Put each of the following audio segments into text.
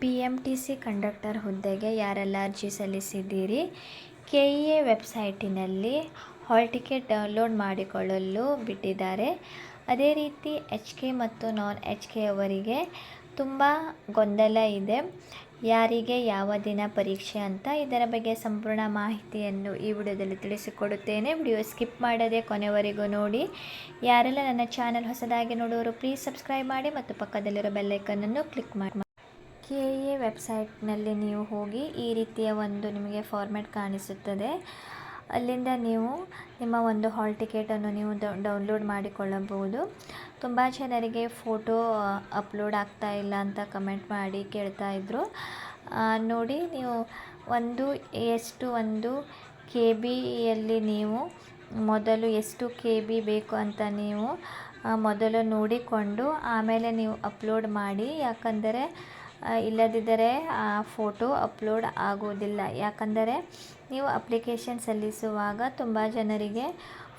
B M T C conductor ಹುದ್ದೆಗೆ ಯಾರೆಲ್ಲ ಅರ್ಜಿ ಸಲ್ಲಿಸಿದ್ದೀರಿ? ಕೆ ಇ ಎ ವೆಬ್ಸೈಟಿನಲ್ಲಿ ಹಾಲ್ ಟಿಕೆಟ್ ಡೌನ್ಲೋಡ್ ಮಾಡಿಕೊಳ್ಳಲು ಬಿಟ್ಟಿದ್ದಾರೆ. ಅದೇ ರೀತಿ ಎಚ್ ಕೆ ಮತ್ತು ನಾನ್ ಎಚ್ ಕೆ ಅವರಿಗೆ ತುಂಬ ಗೊಂದಲ ಇದೆ. ಯಾರಿಗೆ ಯಾವ ದಿನ ಪರೀಕ್ಷೆ ಅಂತ ಇದರ ಬಗ್ಗೆ ಸಂಪೂರ್ಣ ಮಾಹಿತಿಯನ್ನು ಈ ವಿಡಿಯೋದಲ್ಲಿ ತಿಳಿಸಿಕೊಡುತ್ತೇನೆ. ವಿಡಿಯೋ ಸ್ಕಿಪ್ ಮಾಡದೆ ಕೊನೆವರೆಗೂ ನೋಡಿ. ಯಾರೆಲ್ಲ ನನ್ನ ಚಾನಲ್ ಹೊಸದಾಗಿ ನೋಡುವರು ಪ್ಲೀಸ್ ಸಬ್ಸ್ಕ್ರೈಬ್ ಮಾಡಿ ಮತ್ತು ಪಕ್ಕದಲ್ಲಿರೋ ಬೆಲ್ಲೈಕನ್ನನ್ನು ಕ್ಲಿಕ್ ಮಾಡಿ. ಕೆ ಎ ವೆಬ್ಸೈಟ್ನಲ್ಲಿ ನೀವು ಹೋಗಿ ಈ ರೀತಿಯ ಒಂದು ನಿಮಗೆ ಫಾರ್ಮ್ಯಾಟ್ ಕಾಣಿಸುತ್ತದೆ. ಅಲ್ಲಿಂದ ನೀವು ನಿಮ್ಮ ಒಂದು ಹಾಲ್ ಟಿಕೆಟನ್ನು ನೀವು ಡೌನ್ಲೋಡ್ ಮಾಡಿಕೊಳ್ಳಬಹುದು. ತುಂಬ ಜನರಿಗೆ ಫೋಟೋ ಅಪ್ಲೋಡ್ ಆಗ್ತಾ ಇಲ್ಲ ಅಂತ ಕಮೆಂಟ್ ಮಾಡಿ ಕೇಳ್ತಾ ಇದ್ದರು ನೋಡಿ ನೀವು ಒಂದು, ಎಷ್ಟು ಒಂದು ಕೆ ಬಿಯಲ್ಲಿ ನೀವು ಮೊದಲು ಎಷ್ಟು ಕೆ ಬಿ ಬೇಕು ಅಂತ ನೀವು ಮೊದಲು ನೋಡಿಕೊಂಡು ಆಮೇಲೆ ನೀವು ಅಪ್ಲೋಡ್ ಮಾಡಿ. ಯಾಕಂದರೆ ಇಲ್ಲದಿದ್ದರೆ ಆ ಫೋಟೋ ಅಪ್ಲೋಡ್ ಆಗುವುದಿಲ್ಲ ಯಾಕಂದರೆ ನೀವು ಅಪ್ಲಿಕೇಶನ್ ಸಲ್ಲಿಸುವಾಗ ತುಂಬ ಜನರಿಗೆ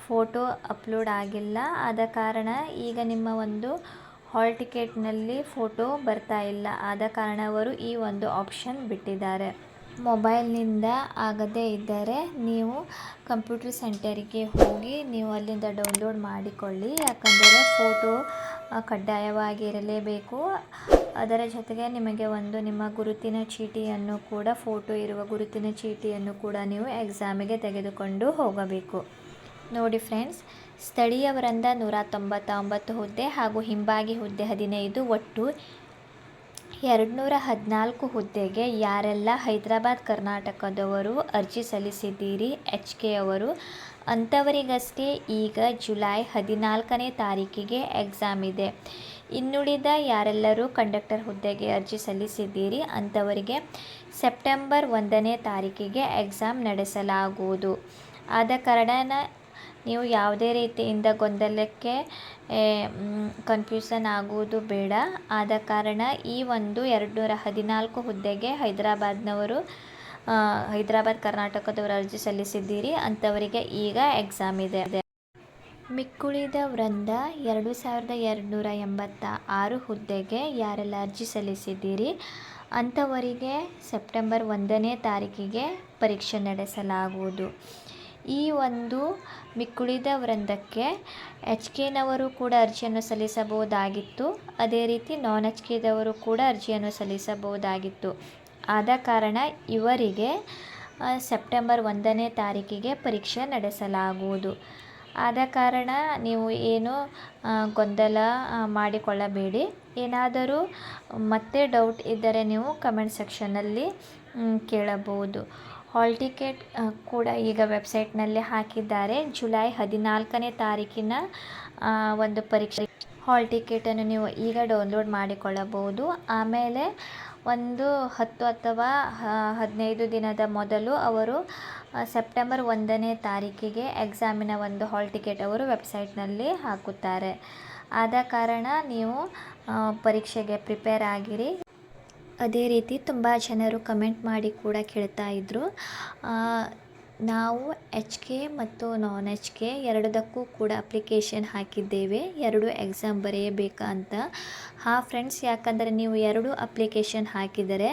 ಫೋಟೋ ಅಪ್ಲೋಡ್ ಆಗಿಲ್ಲ. ಆದ ಕಾರಣ ಈಗ ನಿಮ್ಮ ಒಂದು ಹಾಲ್ ಟಿಕೆಟ್ನಲ್ಲಿ ಫೋಟೋ ಬರ್ತಾ ಇಲ್ಲ. ಆದ ಕಾರಣ ಅವರು ಈ ಒಂದು ಆಪ್ಷನ್ ಬಿಟ್ಟಿದ್ದಾರೆ. ಮೊಬೈಲ್ನಿಂದ ಆಗದೇ ಇದ್ದರೆ ನೀವು ಕಂಪ್ಯೂಟರ್ ಸೆಂಟರಿಗೆ ಹೋಗಿ ನೀವು ಅಲ್ಲಿಂದ ಡೌನ್ಲೋಡ್ ಮಾಡಿಕೊಳ್ಳಿ. ಯಾಕಂದರೆ ಫೋಟೋ ಕಡ್ಡಾಯವಾಗಿರಲೇಬೇಕು. ಅದರ ಜೊತೆಗೆ ನಿಮಗೆ ಒಂದು ನಿಮ್ಮ ಗುರುತಿನ ಚೀಟಿಯನ್ನು ಕೂಡ, ಫೋಟೋ ಇರುವ ಗುರುತಿನ ಚೀಟಿಯನ್ನು ಕೂಡ ನೀವು ಎಕ್ಸಾಮಿಗೆ ತೆಗೆದುಕೊಂಡು ಹೋಗಬೇಕು. ನೋಡಿ ಫ್ರೆಂಡ್ಸ್, ಸ್ಥಳೀಯ ವೃಂದ ನೂರ ತೊಂಬತ್ತೊಂಬತ್ತು ಹುದ್ದೆ ಹಾಗೂ ಹಿಂಬಾಗಿ ಹುದ್ದೆ ಹದಿನೈದು ಒಟ್ಟು ಎರಡು ನೂರ ಹದಿನಾಲ್ಕು ಹುದ್ದೆಗೆ ಯಾರೆಲ್ಲ ಹೈದರಾಬಾದ್ ಕರ್ನಾಟಕದವರು ಅರ್ಜಿ ಸಲ್ಲಿಸಿದ್ದೀರಿ? ಎಚ್. ಕೆ. ಅವರು. ಅಂಥವರಿಗಷ್ಟೇ ಈಗ ಜುಲೈ ಹದಿನಾಲ್ಕನೇ ತಾರೀಕಿಗೆ ಎಕ್ಸಾಮ್ ಇದೆ. ಇನ್ನುಳಿದ ಯಾರೆಲ್ಲರೂ ಕಂಡಕ್ಟರ್ ಹುದ್ದೆಗೆ ಅರ್ಜಿ ಸಲ್ಲಿಸಿದ್ದೀರಿ? ಅಂಥವರಿಗೆ ಸೆಪ್ಟೆಂಬರ್ ಒಂದನೇ ತಾರೀಕಿಗೆ ಎಕ್ಸಾಮ್ ನಡೆಸಲಾಗುವುದು. ಆದ ಕಾರಣ ನೀವು ಯಾವುದೇ ರೀತಿಯಿಂದ ಗೊಂದಲಕ್ಕೆ ಕನ್ಫ್ಯೂಷನ್ ಆಗುವುದು ಬೇಡ. ಆದ ಕಾರಣ ಈ ಒಂದು ಎರಡು ನೂರ ಹದಿನಾಲ್ಕು ಹುದ್ದೆಗೆ ಹೈದರಾಬಾದ್ನವರು ಹೈದರಾಬಾದ್ ಕರ್ನಾಟಕದವರು ಅರ್ಜಿ ಸಲ್ಲಿಸಿದ್ದೀರಿ. ಅಂಥವರಿಗೆ ಈಗ ಎಕ್ಸಾಮ್ ಇದೆ. ಮಿಕ್ಕುಳಿದ ವೃಂದ ಎರಡು ಸಾವಿರದ ಎರಡುನೂರ ಎಂಬತ್ತ ಆರು ಹುದ್ದೆಗೆ ಯಾರೆಲ್ಲ ಅರ್ಜಿ ಸಲ್ಲಿಸಿದ್ದೀರಿ? ಅಂಥವರಿಗೆ ಸೆಪ್ಟೆಂಬರ್ ಒಂದನೇ ತಾರೀಕಿಗೆ ಪರೀಕ್ಷೆ ನಡೆಸಲಾಗುವುದು. ಈ ಒಂದು ಮಿಕ್ಕುಳಿದ ವೃಂದಕ್ಕೆ ಎಚ್ ಕೆನವರು ಕೂಡ ಅರ್ಜಿಯನ್ನು ಸಲ್ಲಿಸಬಹುದಾಗಿತ್ತು. ಅದೇ ರೀತಿ ನಾನ್ ಎಚ್ ಕೆದವರು ಕೂಡ ಅರ್ಜಿಯನ್ನು ಸಲ್ಲಿಸಬಹುದಾಗಿತ್ತು. ಆದ ಕಾರಣ ಇವರಿಗೆ ಸೆಪ್ಟೆಂಬರ್ ಒಂದನೇ ತಾರೀಕಿಗೆ ಪರೀಕ್ಷೆ ನಡೆಸಲಾಗುವುದು. ಆದ ಕಾರಣ ನೀವು ಏನು ಗೊಂದಲ ಮಾಡಿಕೊಳ್ಳಬೇಡಿ. ಏನಾದರೂ ಮತ್ತೆ ಡೌಟ್ ಇದ್ದರೆ ನೀವು ಕಮೆಂಟ್ ಸೆಕ್ಷನ್ನಲ್ಲಿ ಕೇಳಬಹುದು. ಹಾಲ್ ಟಿಕೆಟ್ ಕೂಡ ಈಗ ವೆಬ್ಸೈಟ್ನಲ್ಲಿ ಹಾಕಿದ್ದಾರೆ. ಜುಲೈ ಹದಿನಾಲ್ಕನೇ ತಾರೀಕಿನ ಒಂದು ಪರೀಕ್ಷೆ. ಹಾಲ್ ಟಿಕೆಟನ್ನು ನೀವು ಈಗ ಡೌನ್ಲೋಡ್ ಮಾಡಿಕೊಳ್ಳಬಹುದು. ಆಮೇಲೆ ಒಂದು ಹತ್ತು ಅಥವಾ ಹದಿನೈದು ದಿನದ ಮೊದಲು ಅವರು ಸೆಪ್ಟೆಂಬರ್ ಒಂದನೇ ತಾರೀಕಿಗೆ ಎಕ್ಸಾಮಿನ ಒಂದು ಹಾಲ್ ಟಿಕೆಟ್ ಅವರು ವೆಬ್ಸೈಟ್ನಲ್ಲಿ ಹಾಕುತ್ತಾರೆ. ಆದ ಕಾರಣ ನೀವು ಪರೀಕ್ಷೆಗೆ ಪ್ರಿಪೇರ್ ಆಗಿರಿ. ಅದೇ ರೀತಿ ತುಂಬ ಜನರು ಕಮೆಂಟ್ ಮಾಡಿ ಕೂಡ ಕೇಳ್ತಾ ಇದ್ದರು ನಾವು ಎಚ್ ಕೆ ಮತ್ತು ನಾನ್ ಎಚ್ ಕೆ ಎರಡದಕ್ಕೂ ಕೂಡ ಅಪ್ಲಿಕೇಶನ್ ಹಾಕಿದ್ದೇವೆ. ಎರಡು ಎಕ್ಸಾಮ್ ಬರೆಯಬೇಕಾ ಅಂತ. ಹಾಂ ಫ್ರೆಂಡ್ಸ್ ಯಾಕಂದರೆ ನೀವು ಎರಡು ಅಪ್ಲಿಕೇಶನ್ ಹಾಕಿದರೆ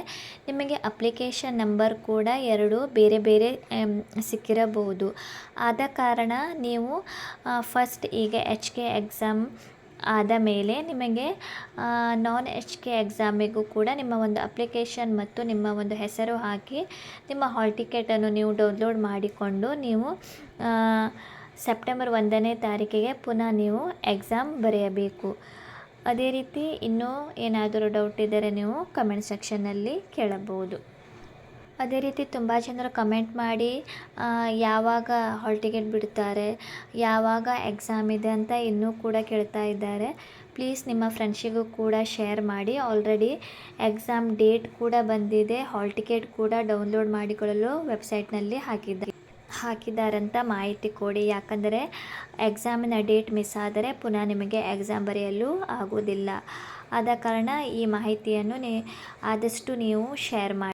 ನಿಮಗೆ ಅಪ್ಲಿಕೇಶನ್ ನಂಬರ್ ಕೂಡ ಎರಡು ಬೇರೆ ಬೇರೆ ಸಿಕ್ಕಿರಬಹುದು. ಆದ ಕಾರಣ ನೀವು ಫಸ್ಟ್ ಈಗ ಎಚ್ ಕೆ ಎಕ್ಸಾಮ್ ಆದ ಮೇಲೆ ನಿಮಗೆ ನಾನ್ ಎಚ್ ಕೆ ಎಕ್ಸಾಮಿಗೂ ಕೂಡ ನಿಮ್ಮ ಒಂದು ಅಪ್ಲಿಕೇಶನ್ ಮತ್ತು ನಿಮ್ಮ ಒಂದು ಹೆಸರು ಹಾಕಿ ನಿಮ್ಮ ಹಾಲ್ ಟಿಕೆಟನ್ನು ನೀವು ಡೌನ್ಲೋಡ್ ಮಾಡಿಕೊಂಡು ನೀವು ಸೆಪ್ಟೆಂಬರ್ ಒಂದನೇ ತಾರೀಕಿಗೆ ಪುನಃ ನೀವು ಎಕ್ಸಾಮ್ ಬರೆಯಬೇಕು. ಅದೇ ರೀತಿ ಇನ್ನೂ ಏನಾದರೂ ಡೌಟ್ ಇದ್ದರೆ ನೀವು ಕಮೆಂಟ್ ಸೆಕ್ಷನ್ನಲ್ಲಿ ಕೇಳಬಹುದು. ಅದೇ ರೀತಿ ತುಂಬ ಜನರು ಕಮೆಂಟ್ ಮಾಡಿ ಯಾವಾಗ ಹಾಲ್ ಟಿಕೆಟ್ ಬಿಡ್ತಾರೆ, ಯಾವಾಗ ಎಕ್ಸಾಮ್ ಇದೆ ಅಂತ ಇನ್ನೂ ಕೂಡ ಕೇಳ್ತಾ ಇದ್ದಾರೆ. ಪ್ಲೀಸ್ ನಿಮ್ಮ ಫ್ರೆಂಡ್ಸಿಗೂ ಕೂಡ ಶೇರ್ ಮಾಡಿ. ಆಲ್ರೆಡಿ ಎಕ್ಸಾಮ್ ಡೇಟ್ ಕೂಡ ಬಂದಿದೆ. ಹಾಲ್ ಟಿಕೆಟ್ ಕೂಡ ಡೌನ್ಲೋಡ್ ಮಾಡಿಕೊಳ್ಳಲು ವೆಬ್ಸೈಟ್ನಲ್ಲಿ ಹಾಕಿದ್ದಾರೆ ಹಾಕಿದ್ದಾರಂತ ಮಾಹಿತಿ ಕೊಡಿ. ಯಾಕಂದರೆ ಎಕ್ಸಾಮಿನ ಡೇಟ್ ಮಿಸ್ ಆದರೆ ಪುನಃ ನಿಮಗೆ ಎಕ್ಸಾಮ್ ಬರೆಯಲು ಆಗುವುದಿಲ್ಲ. ಆದ ಕಾರಣ ಈ ಮಾಹಿತಿಯನ್ನು ನೀ, ಆದಷ್ಟು ನೀವು ಶೇರ್ ಮಾಡಿ.